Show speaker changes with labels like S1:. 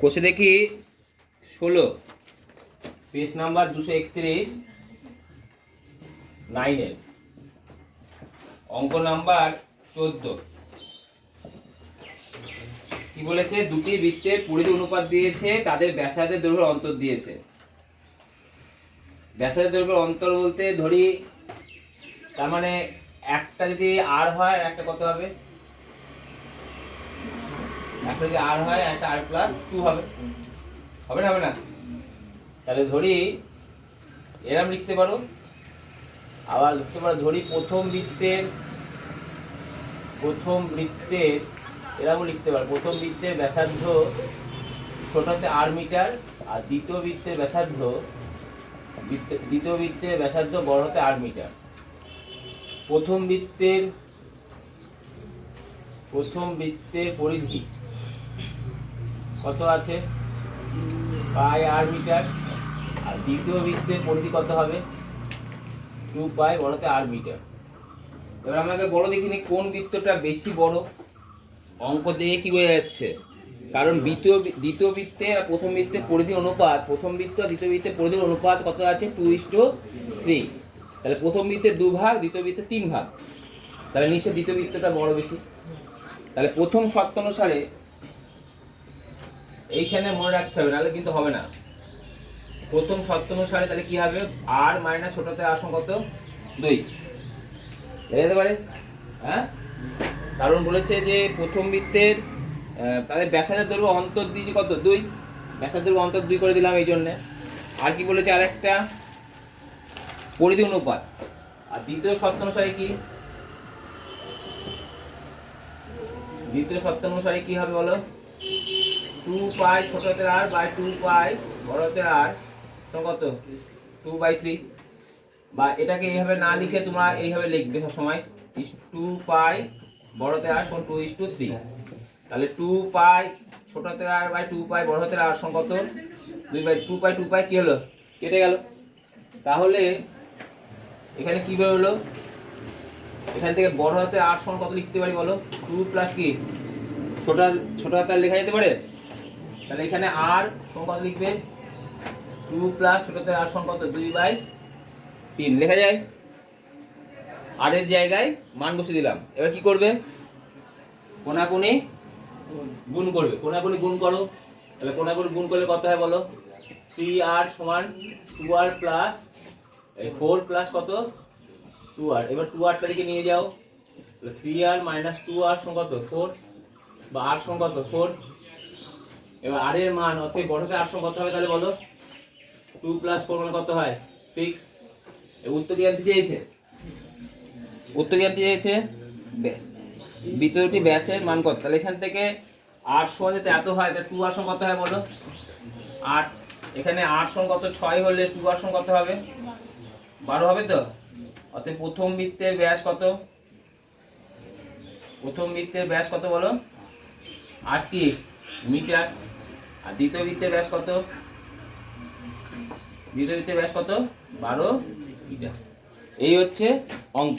S1: কষে দেখি ষোলো। পেজ নাম্বার দুশো একত্রিশ। নাইনের। অঙ্ক নাম্বার চোদ্দ। কি বলেছে? দুটি বৃত্তের পরিধি অনুপাত দিয়েছে, তাদের ব্যাসার্ধের দৈর্ঘ্যের অন্তর দিয়েছে। ব্যাসার্ধের দৈর্ঘ্যের অন্তর বলতে ধরি, তার মানে একটা যদি আর হয় একটা কত হবে? একটা যদি আর হয়, একটা আর প্লাস টু হবে। হবে না হবে না? তাহলে ধরি, এরম লিখতে পারো। আবার লিখতে পারো, ধরি প্রথম বৃত্তের প্রথম বৃত্তের এরকম লিখতে পারো। প্রথম বৃত্তের ব্যাসার্ধ ছোটতে আর মিটার, আর দ্বিতীয় বৃত্তের ব্যাসার্ধ, দ্বিতীয় বৃত্তের ব্যাসার্ধ বড়তে আর মিটার। প্রথম বৃত্তের প্রথম বৃত্তের পরিধি কত আছে? পাই আর মিটার। আর দ্বিতীয় বৃত্তের পরিধি কত হবে? টু পাই বড়তে আর মিটার। এবার আমাকে বড় দেখিনি, কোন বৃত্তটা বেশি বড়? অঙ্ক দেখে কি বোঝা যাচ্ছে? কারণ দ্বিতীয় দ্বিতীয় বৃত্তের আর প্রথম বৃত্তের পরিধি অনুপাত, প্রথম বৃত্ত আর দ্বিতীয় বৃত্তের পরিধির অনুপাত কত আছে? Two is to three. তাহলে প্রথম বৃত্তের দু ভাগ, দ্বিতীয় বৃত্তের তিন ভাগ। তাহলে নিশ্চয় দ্বিতীয় বৃত্তটা বড় বেশি। তাহলে প্রথম শর্ত অনুসারে এইখানে মনে রাখতে হবে, নাহলে কিন্তু হবে না। প্রথম শর্ত অনুসারে তাহলে কি হবে? আর মাইনাস ছোটতে আসন কত? দুই। লেগে যেতে পারে? হ্যাঁ? কারণ বলেছে যে প্রথম বৃত্তের তাদের ব্যাসার্ধের দৈর্ঘ্য অন্তর দিয়েছে কত? দুই। ব্যাসার্ধের দৈর্ঘ্য অন্তর দুই করে দিলাম এই জন্যে। আর কি বলেছে আরেকটা? পরিধি অনুপাত। আর দ্বিতীয় অনুসারে কি? দ্বিতীয় শর্ত অনুসারে কি হবে বলো? টু পাই ছোট হাতের আর বাই টু পাই বড় হাতের আর কত? Two by three. বা এটাকে এইভাবে না লিখে তোমরা এইভাবে লিখবে সবসময়। ইস টু পাই বড় হাতের আর সমান টু ইস টু থ্রি। তাহলে টু পাই ছোট হাতের আর বাই টু পাই বড় হাতের আর সমান কত? দুই by two pi two pi কি হলো? কেটে গেল। তাহলে এখানে কি বেরোলো? এখান থেকে বড় হাতে আর সমান কত লিখতে পারি বলো? টু প্লাস কি? ছোট ছোট হাতে লেখা যেতে পারে? তাহলে এখানে আর কত লিখবে টু প্লাস ছোট হাতে আর কত দুই বাই তিন। লেখা যায়? আর এর জায়গায় মান বসে দিলাম। এবার কি করবে? কোনাকুনি গুণ করবে। কোনাকুনি গুণ করো। তাহলে কোনাকুনি গুণ করলে কত হয় বলো? থ্রি আর সমান টু আর প্লাস এই ফোর প্লাস কত? টু আর এবার টু আরটা দিকে নিয়ে যাও। তাহলে three r minus two r সমান কত ফোর বা আর সমান কত ফোর এবার আর এর মান অর্থাৎ বড়তে সমান কত হবে, তাহলে বলো? টু প্লাস ফোর মানে কত হয়? সিক্স উত্তর কি জানতে চেয়েছে? উত্তর কি জানতে চেয়েছে? বিতরটি ব্যাসের মান কত? তাহলে এখান থেকে আট সমান যদি এত হয়, তাহলে টু আর সমান কত হয় বলো? আট। এখানে আট সমান কত? ছয় হলে টু আর সমান কত হবে? বারো হবে তো? অতএব প্রথম বৃত্তের ব্যাস কত? প্রথম বৃত্তের ব্যাস কত বলো? আট কি মিটার। আর দ্বিতীয় বৃত্তের ব্যাস কত? দ্বিতীয় বৃত্তের ব্যাস কত? বারো। এই হচ্ছে অঙ্ক।